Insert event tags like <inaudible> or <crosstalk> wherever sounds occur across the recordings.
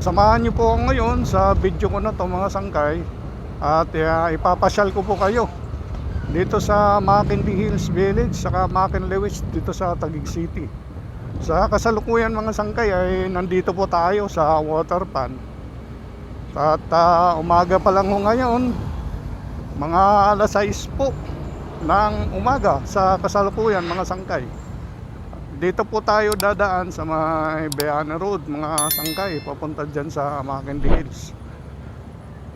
samahan niyo po ako ngayon sa video ko na to mga sangkay at uh, ipapasyal ko po kayo dito sa Mackenzie Hills Village saka Mackenzie Lewis dito sa Taguig City. Sa kasalukuyan mga sangkay ay nandito po tayo sa water pan. At ah, umaga pa lang ho ngayon, mga alas 6 po ng umaga sa kasalukuyan mga sangkay. Dito po tayo dadaan sa may Beana Road, mga sangkay, papunta dyan sa Mackenzie Hills.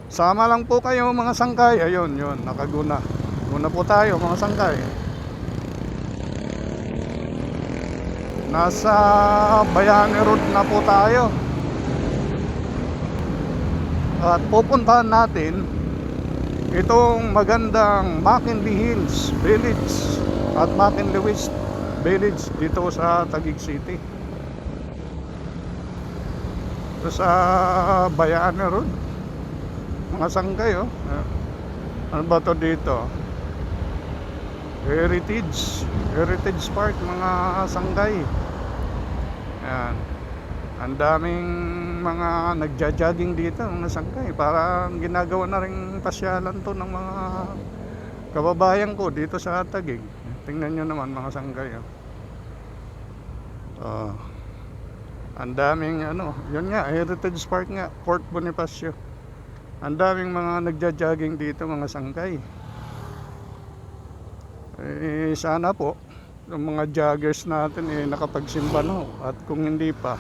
Sama lang po kayo mga sangkay. Ayun, yun, nakaguna. Guna po tayo mga sangkay. Nasa Bayani Road na po tayo. At pupuntahan natin itong magandang Mackenzie Hills Village at Mackenzie West Village dito sa Taguig City. Ito sa Bayani Road. Mga sangkay oh. Ano ba to dito? Heritage. Heritage Park mga sangkay. Yan. Ang daming mga nagja-jogging dito, mga sangkay. Parang ginagawa na rin pasyalan to ng mga kababayan ko dito sa Taguig. Tingnan nyo naman mga sangkay. Oh. Oh. Ang daming ano, yun nga, Heritage Park nga, Port Bonifacio. Ang daming mga nagja-jogging dito mga sangkay. Eh, sana po, yung mga joggers natin eh nakapagsimba na ho. At kung hindi pa,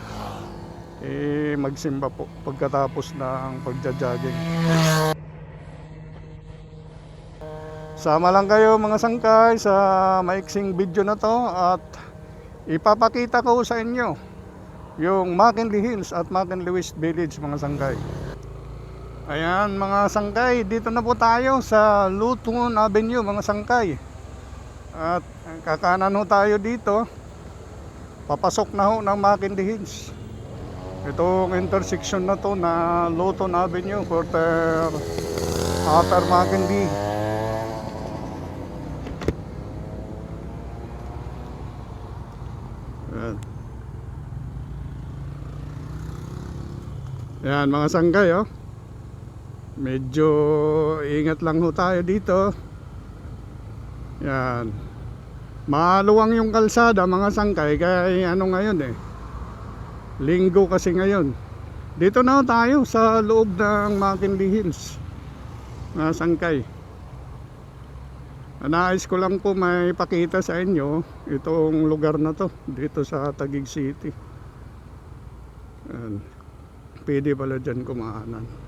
eh magsimba po pagkatapos ng pagja-jogging. Sama lang kayo mga sangkay sa maiksing video na to at ipapakita ko sa inyo yung Mackenzie Hills at Mackenzie West Village mga sangkay. Ayan mga sangkay, dito na po tayo sa Luton Avenue mga sangkay. At kakanan ho tayo dito. Papasok na ho ng Mackenzie Hills. Itong intersection na to na Luton Avenue, Porter Upper Mackenzie. Yan mga sanggay oh. Medyo ingat lang ho tayo dito. Yan. Maluwang yung kalsada mga sangkay kaya ano ngayon eh. Linggo kasi ngayon. Dito na tayo sa loob ng Mackenzie Hills. Mga sangkay. Nais ko lang po may pakita sa inyo itong lugar na to dito sa Taguig City. Yan. Pwede pala dyan kumaanan.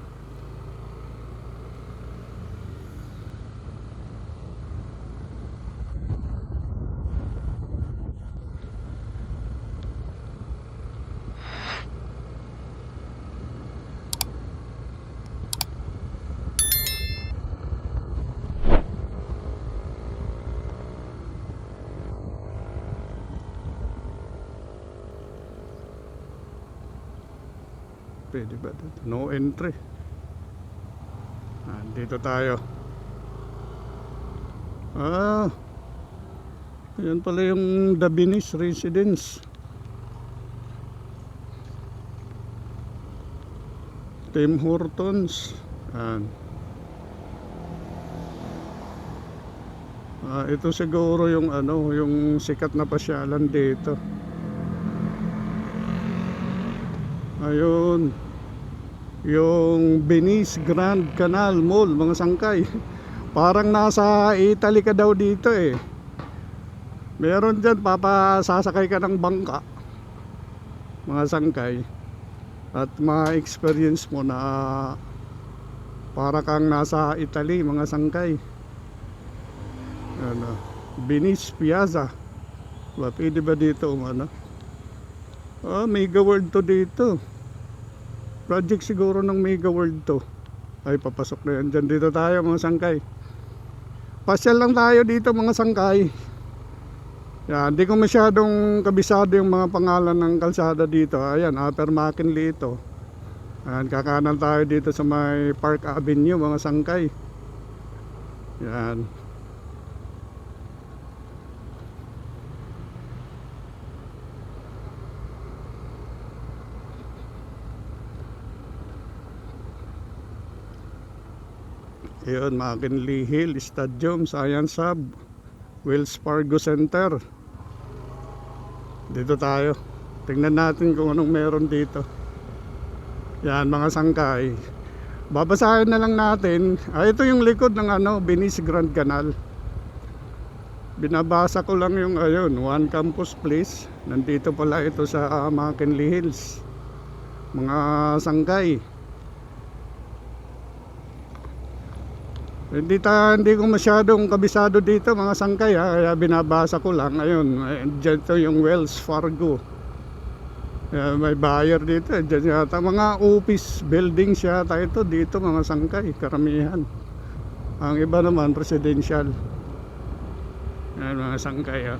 Pwede ba dito? No entry. Ah, dito tayo. Ah. Yan pala yung Dabinis Residence. Tim Hortons. Yan. Ah, ito siguro yung ano, yung sikat na pasyalan dito. Ayun. Yung Venice Grand Canal Mall, mga sangkay. <laughs> Parang nasa Italy ka daw dito eh. Meron dyan, papasasakay ka ng bangka. Mga sangkay. At ma-experience mo na para kang nasa Italy, mga sangkay. Ano, Venice Piazza. Ba, pwede ba dito umano? Ah, Mega World to dito. Project siguro ng Mega World to. Ay, papasok na yan. Dyan dito tayo mga sangkay. Pasyal lang tayo dito mga sangkay. Yan, hindi ko masyadong kabisado yung mga pangalan ng kalsada dito. Ayan, Upper Mackinley ito. Ayan, kakanan tayo dito sa may Park Avenue mga sangkay. Yan. Yun, McKinley Hill Stadium, Science Hub, Wells Fargo Center. Dito tayo. Tingnan natin kung anong meron dito. Yan, mga sangkay. Babasahin na lang natin. Ah, ito yung likod ng ano, Venice Grand Canal. Binabasa ko lang yung ayun, One Campus Place. Nandito pala ito sa ah, McKinley Hills. Mga sangkay. Hindi, ta, hindi ko masyadong kabisado dito mga sangkay ha, kaya binabasa ko lang. Ayun, eh, dyan to yung Wells Fargo. May buyer dito. eh, Dyan yata mga office buildings yata ito dito mga sangkay, karamihan. Ang iba naman residential. Yan mga sangkay ha.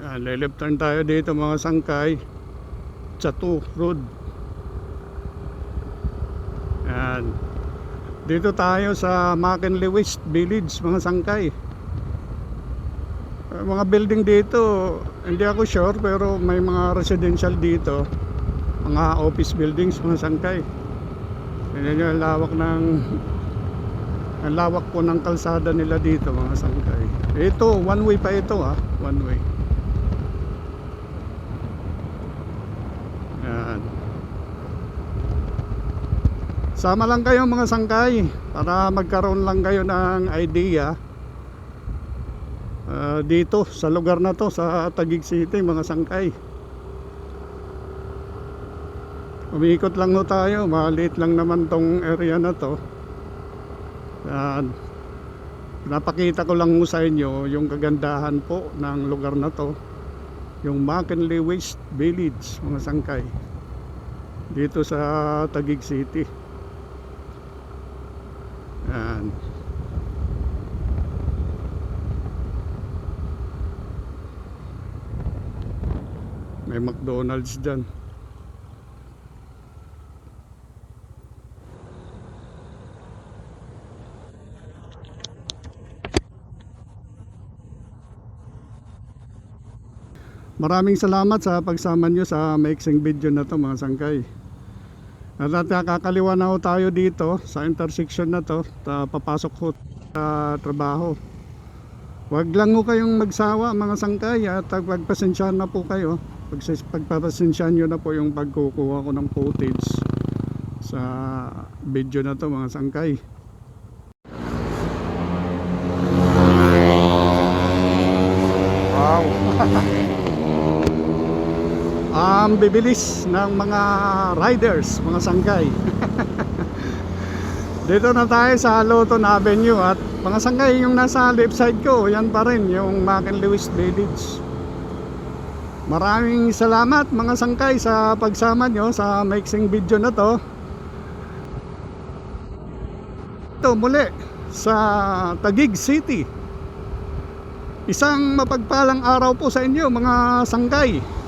Yan, left turn tayo dito mga sangkay. Chatu Road. Yan. Dito tayo sa McKinley West Village, mga sangkay. Eh, Mga building dito, hindi ako sure pero may mga residential dito. Mga office buildings, mga sangkay. Yan yung lawak ng <laughs> ang lawak po ng kalsada nila dito mga sangkay. Ito, one way pa ito ha, one way. Yan. Sama lang kayo mga sangkay para magkaroon lang kayo ng idea ah, dito sa lugar na to sa Taguig City mga sangkay. Umikot lang ho tayo, maliit lang naman tong area na to. Yan. Napakita ko lang ho sa inyo yung kagandahan po ng lugar na to. Yung McKinley West Village, mga sangkay. Dito sa Taguig City. Yan. May McDonald's dyan. Maraming salamat sa pagsama nyo sa mixing video na to mga sangkay. At at kakaliwa na ho tayo dito sa intersection na to. Ta, papasok ho sa trabaho. Huwag lang ho kayong magsawa mga sangkay at pagpasensyahan na po kayo. Pagsis- Pagpapasensyahan nyo na po yung pagkukuha ko ng footage sa video na to mga sangkay. Ang bibilis ng mga riders, mga sangkay. <laughs> Dito na tayo sa Loton Avenue at mga sangkay yung nasa left side ko, yan pa rin yung McKinley West Village. Maraming salamat mga sangkay sa pagsama nyo sa mixing video na to. Ito muli sa Taguig City. Isang mapagpalang araw po sa inyo mga sangkay.